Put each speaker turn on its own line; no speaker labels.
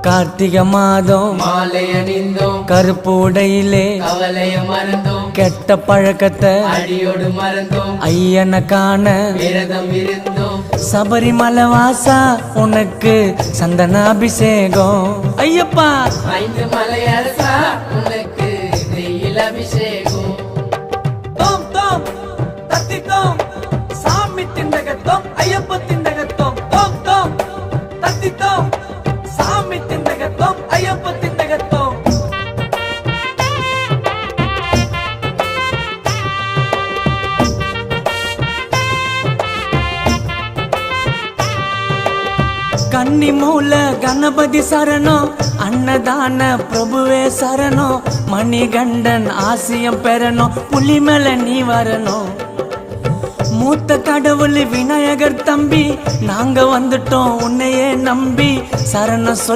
கார்த்திகை மாதம்.
மாலை அணிந்தோம்.
கருப்பு உடையிலே
கவலைய மறந்தோம்.
கெட்ட பழக்கத்தை
அடியோடு மறந்தோம்.
ஐயனை காண
விரதம் இருந்தோம்.
சபரிமலை வாசா உனக்கு சந்தன அபிஷேகம். ஐயப்பா!
ஐந்து மலை அரசா உனக்கு நெய்யில் அபிஷேகம்.
கன்னி மூல கணபதி சரணம் அன்னதான பிரபுவே சரணம் மணிகண்டன் ஆசியம் பெறணும் புலிமேல நீ வரணும். மூத்த கடவுள் விநாயகர் தம்பி நாங்க வந்துட்டோம் உன்னையே நம்பி சரண சொல்